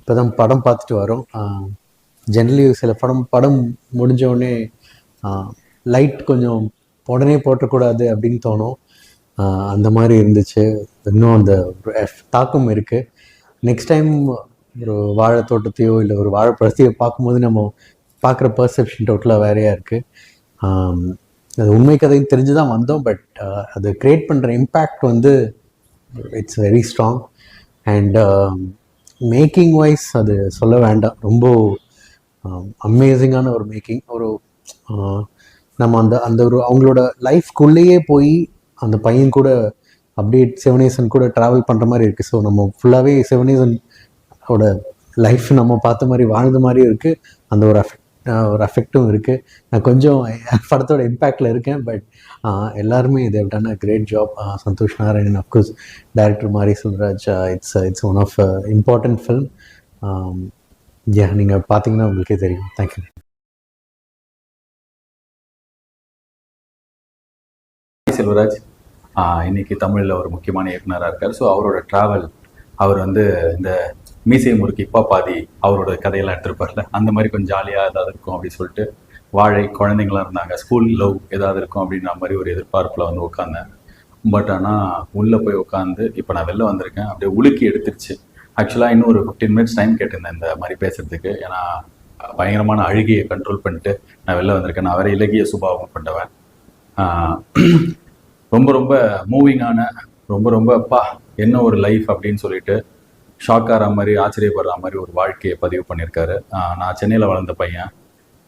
இப்போ தான் படம் பார்த்துட்டு வரோம். ஜென்ரலி சில படம் படம் முடிஞ்ச உடனே லைட் கொஞ்சம் உடனே போட்டக்கூடாது அப்படின்னு தோணும். அந்த மாதிரி இருந்துச்சு. இன்னும் அந்த ஒரு தாக்கம் இருக்குது நெக்ஸ்ட் டைம் ஒரு வாழை தோட்டத்தையோ இல்லை ஒரு வாழைப்பழத்தையோ பார்க்கும்போது நம்ம பார்க்குற பர்செப்ஷன் டோட்டலாக வேறையாக இருக்குது அது உண்மை கதையும் தெரிஞ்சு தான் வந்தோம் பட் அது க்ரியேட் பண்ணுற இம்பேக்ட் வந்து it's very strong and making wise அது சொல்ல வேண்டாம். ரொம்ப அமேசிங்கான ஒரு மேக்கிங் ஒரு நம்ம அந்த அந்த ஒரு அவங்களோட லைஃப்குள்ளேயே போய் அந்த பையன் கூட அப்படியே செவனேசன் கூட ட்ராவல் பண்ணுற மாதிரி இருக்குது ஸோ நம்ம ஃபுல்லாகவே செவனேசன் ஓட லைஃப் நம்ம பார்த்த மாதிரி வாழ்ந்த மாதிரியும் இருக்குது அந்த ஒரு ஒரு அஃபெக்டும் இருக்குது நான் கொஞ்சம் படத்தோட இம்பேக்டில் இருக்கேன் பட் எல்லாருமே இதை done a great job Santhosh Narayanan of course director Mari Sundaraj it's it's one of important film yeah நீங்கள் பார்த்தீங்கன்னா உங்களுக்கே தெரியும். தேங்க்யூ செல்வராஜ் ஆஹ் இன்னைக்கு தமிழில் ஒரு முக்கியமான இயக்குனராக இருக்கார். ஸோ அவரோட ட்ராவல் அவர் வந்து இந்த மீசை முறுக்கு இப்பா பாதி அவரோட கதையெல்லாம் எடுத்திருப்பார்ல? அந்த மாதிரி கொஞ்சம் ஜாலியாக ஏதாவது இருக்கும் அப்படின்னு சொல்லிட்டு வாழை குழந்தைங்களாம் இருந்தாங்க. ஸ்கூல் லவ் ஏதாவது இருக்கும் அப்படின்ற மாதிரி ஒரு எதிர்பார்ப்பில் வந்து உட்காந்தேன் பட் ஆனால் உள்ளே போய் உட்காந்து இப்போ நான் வெளில வந்திருக்கேன். அப்படியே உலுக்கி எடுத்துருச்சு. ஆக்சுவலாக இன்னும் ஒரு ஃபிஃப்டீன் மினிட்ஸ் டைம் கேட்டிருந்தேன் இந்த மாதிரி பேசுறதுக்கு. ஏன்னா பயங்கரமான அழுகையை கண்ட்ரோல் பண்ணிட்டு நான் வெளில வந்திருக்கேன். நான் வேற இலகிய சுபாவம் கொண்டவன். ரொம்ப ரொம்ப மூவிங்கான ரொம்ப ரொம்ப அப்பா என்ன ஒரு லைஃப் அப்படின்னு சொல்லிட்டு ஷாக் ஆகிற மாதிரி ஆச்சரியப்படுற மாதிரி ஒரு வாழ்க்கையை பதிவு பண்ணியிருக்காரு. நான் சென்னையில் வளர்ந்த பையன்.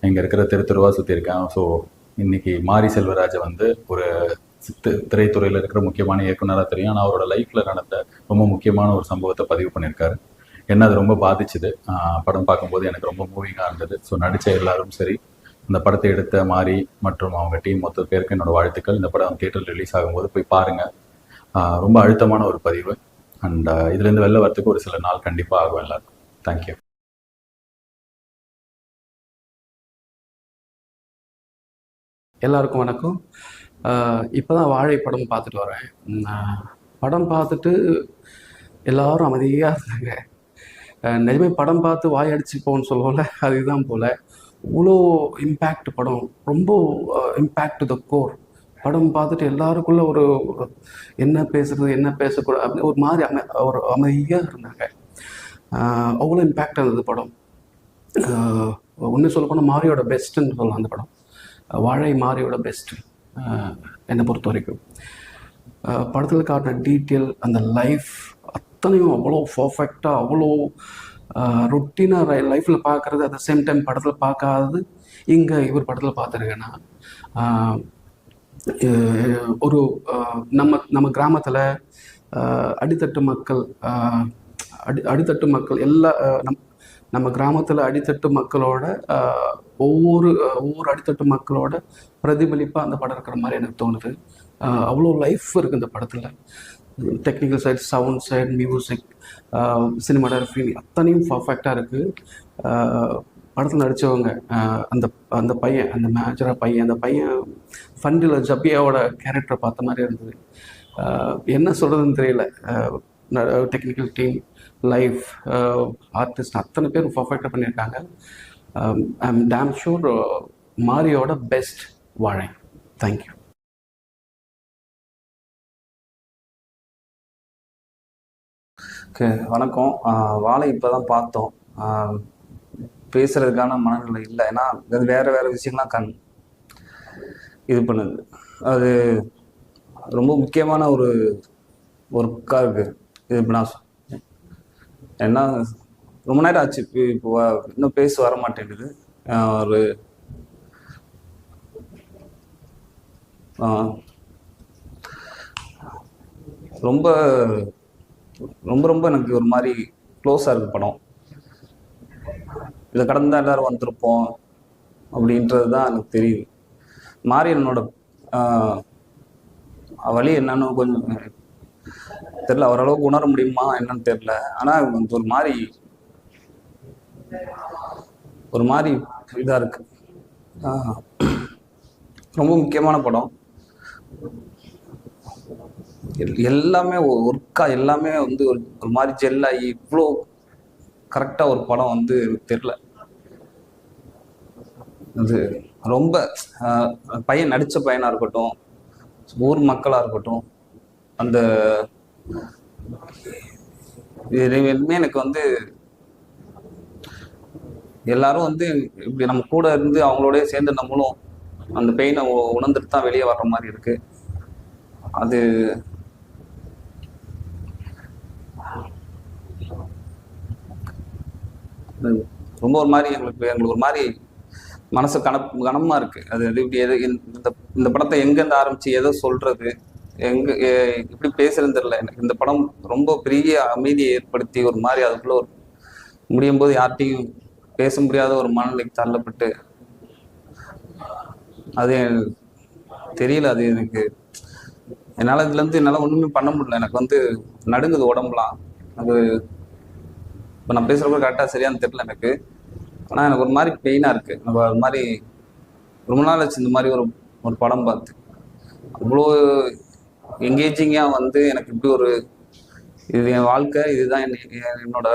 இங்கே இருக்கிற தெரு தெருவா ஸோ இன்னைக்கு மாரி செல்வராஜை வந்து ஒரு தி- திரைத்துறையில் இருக்கிற முக்கியமான இயக்குனராக தெரியும். ஆனால் அவரோட லைஃப்பில் நடந்த ரொம்ப முக்கியமான ஒரு சம்பவத்தை பதிவு பண்ணியிருக்காரு. என்ன அது ரொம்ப பாதிச்சுது. படம் பார்க்கும்போது எனக்கு ரொம்ப மூவிங்காக இருந்தது. ஸோ நடித்த எல்லாரும் சரி. இந்த படத்தை எடுத்த மாரி மற்றும் அவங்க டீம் மொத்த பேருக்கு என்னோடய வாழ்த்துக்கள். இந்த படம் தியேட்டர் ரிலீஸ் ஆகும்போது போய் பாருங்கள் ரொம்ப அழுத்தமான ஒரு பதிவு. அண்ட் uh, இதுலேருந்து வெளில வரத்துக்கு ஒரு சில நாள் கண்டிப்பாக ஆகும் எல்லாருக்கும். தேங்க்யூ எல்லாருக்கும் வணக்கம். இப்போ தான் வாழை படம் பார்த்துட்டு வரேன். படம் பார்த்துட்டு எல்லாரும் அமைதியாக இருந்தாங்க நிஜமே படம் பார்த்து வாய் அடிச்சுப்போன்னு சொல்லுவோம்ல அதுதான் போல். இவ்வளோ இம்பேக்ட் படம் ரொம்ப இம்பேக்ட் த கோர் படம் பார்த்துட்டு எல்லாருக்குள்ள ஒரு என்ன பேசுறது என்ன பேசக்கூடாது அப்படின்னு ஒரு மாதிரி அமை ஒரு அமைதியாக இருந்தாங்க. அவ்வளோ இம்பேக்ட் இருந்தது படம். ஒன்று சொல்லப்போனால் மாரியோட பெஸ்ட்டுன்னு சொல்லலாம் அந்த படம். வாழை மாரியோட பெஸ்ட்டு என்னை பொறுத்த வரைக்கும். படத்தில் காட்டின டீட்டெயில் அந்த லைஃப் அத்தனையும் அவ்வளோ பர்ஃபெக்டாக அவ்வளோ ரொட்டீனாக லைஃப்பில் பார்க்குறது அட் த சேம் டைம் படத்தில் பார்க்காதது இங்கே இவர் படத்தில் பார்த்துருக்கேன் நான் ஒரு நம்ம நம்ம கிராமத்தில் அடித்தட்டு மக்கள் அடி அடித்தட்டு மக்கள் எல்லா நம் நம்ம கிராமத்தில் அடித்தட்டு மக்களோட ஒவ்வொரு ஒவ்வொரு அடித்தட்டு மக்களோட பிரதிபலிப்பாக அந்த படம் இருக்கிற மாதிரி எனக்கு தோணுது. அவ்வளோ லைஃப் இருக்குது இந்த படத்தில். Technical side sound side music cinematography அத்தனையும் பர்ஃபெக்டாக இருக்குது படத்தில் நடித்தவங்க அந்த அந்த பையன் அந்த மேஜராக பையன் அந்த பையன் ஃபண்டில் ஜப்பியாவோட கேரக்டரை பார்த்த மாதிரி இருந்தது. என்ன சொல்கிறதுன்னு தெரியல. டெக்னிக்கல் டீம் லைஃப் ஆர்டிஸ்ட் அத்தனை பேர் பர்ஃபெக்டாக பண்ணியிருக்காங்க. I am damn sure மாரியோட best Vaazhai. Thank you okay வணக்கம். வாழை இப்போ தான் பார்த்தோம் பேசுறதுக்கான மனநிலை இல்லை. ஏன்னா அது வேற வேற விஷயங்கள்லாம் கண் இது பண்ணுது. அது ரொம்ப முக்கியமான ஒரு ஒர்க்காக இருக்கு. இது இப்போ நான் சொ- என்ன ரொம்ப நேரம் ஆச்சு. இப்போ இன்னும் பேச வர மாட்டேங்குது. ஒரு ரொம்ப ரொம்ப ரொம்ப எனக்கு ஒரு மாதிரி க்ளோஸாக இருக்கு படம். இதை கடந்தா எல்லாரும் வந்திருப்போம் அப்படின்றது தான் எனக்கு தெரியுது. மாரியனோட ஆஹ், வழி என்னன்னு கொஞ்சம் தெரில ஓரளவுக்கு உணர முடியுமா என்னன்னு தெரில ஆனால் வந்து ஒரு மாதிரி ஒரு மாதிரி இதாக இருக்கு. ரொம்ப முக்கியமான படம். எல்- எல்லாமே ஒர்க்காக எல்லாமே வந்து ஒரு ஒரு மாதிரி ஜெல்லாகி இவ்வளோ கரெக்டாக ஒரு படம் வந்து தெரில அது ரொம்ப பையன் நடித்த பையனாக இருக்கட்டும் ஊர் மக்களாக இருக்கட்டும் அந்த இதுமே எதுவுமே எனக்கு வந்து எல்லாரும் வந்து இப்படி நம்ம கூட இருந்து அவங்களோடய சேர்ந்து நம்மளும் அந்த பெயினை உணர்ந்துட்டு தான் வெளியே வர்ற மாதிரி இருக்கு. அது ரொம்ப ஒரு மாதிரி எங்களுக்கு எங்களுக்கு ஒரு மாதிரி மனசு கன கனமா இருக்கு. அது இப்படி எது இந்த இந்த படத்தை எங்கேருந்து ஆரம்பிச்சு எதை சொல்றது எங்க எப்படி பேசுறதுன்னு தெரியல. எனக்கு இந்த படம் ரொம்ப பெரிய அமைதியை ஏற்படுத்தி ஒரு மாதிரி அதுக்குள்ள ஒரு முடியும் போது யார்கிட்டையும் பேச முடியாத ஒரு மனநிலைக்கு தள்ளப்பட்டு அது தெரியல அது எனக்கு என்னால் இதுலேருந்து என்னால் ஒன்றுமே பண்ண முடியல. எனக்கு வந்து நடுங்குது உடம்புலாம். அது இப்போ நான் பேசுகிறப்ப கரெக்டாக சரியானு தெரில எனக்கு. ஆனால் எனக்கு ஒரு மாதிரி பெயினாக இருக்குது நம்ம ஒரு மாதிரி ரொம்ப நாள் ஆச்சு இந்த மாதிரி ஒரு ஒரு படம் பார்த்து. அவ்வளோ எங்கேஜிங்காக வந்து எனக்கு இப்படி ஒரு இது என் வாழ்க்கை இதுதான் என் என்னோட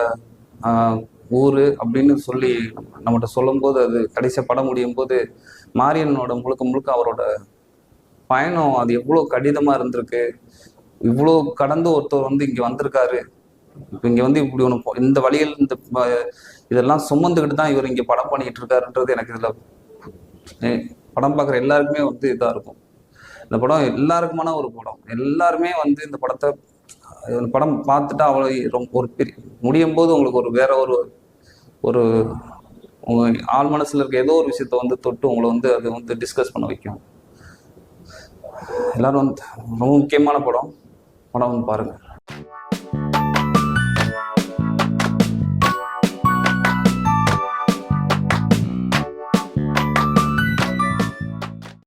ஊர் அப்படின்னு சொல்லி நம்மகிட்ட சொல்லும்போது அது கடைசியாக படம் முடியும் போது மாரியனோட முழுக்க முழுக்க அவரோட பயணம் அது எவ்வளோ கடினமாக இருந்திருக்கு. இவ்வளோ கடந்து ஒருத்தர் வந்து இங்கே வந்திருக்காரு. இப்போ இங்கே வந்து இப்படி ஒன்று இந்த வழியில் இந்த இதெல்லாம் சுமந்துக்கிட்டு தான் இவர் இங்கே படம் பண்ணிட்டு இருக்காருன்றது எனக்கு இதில் படம் பார்க்குற எல்லாருக்குமே வந்து இதாக இருக்கும். இந்த படம் எல்லாருக்குமான ஒரு படம். எல்லாருமே வந்து இந்த படத்தை படம் பார்த்துட்டா அவ்வளோ ரொம்ப ஒரு பெரிய முடியும் போது உங்களுக்கு ஒரு வேற ஒரு ஒரு உங்கள் ஆள் மனசுல இருக்க ஏதோ ஒரு விஷயத்த வந்து தொட்டு உங்களை வந்து அது வந்து டிஸ்கஸ் பண்ண வைக்கும். எல்லாரும் வந்து ரொம்ப முக்கியமான படம். படம் வந்து பாருங்கள்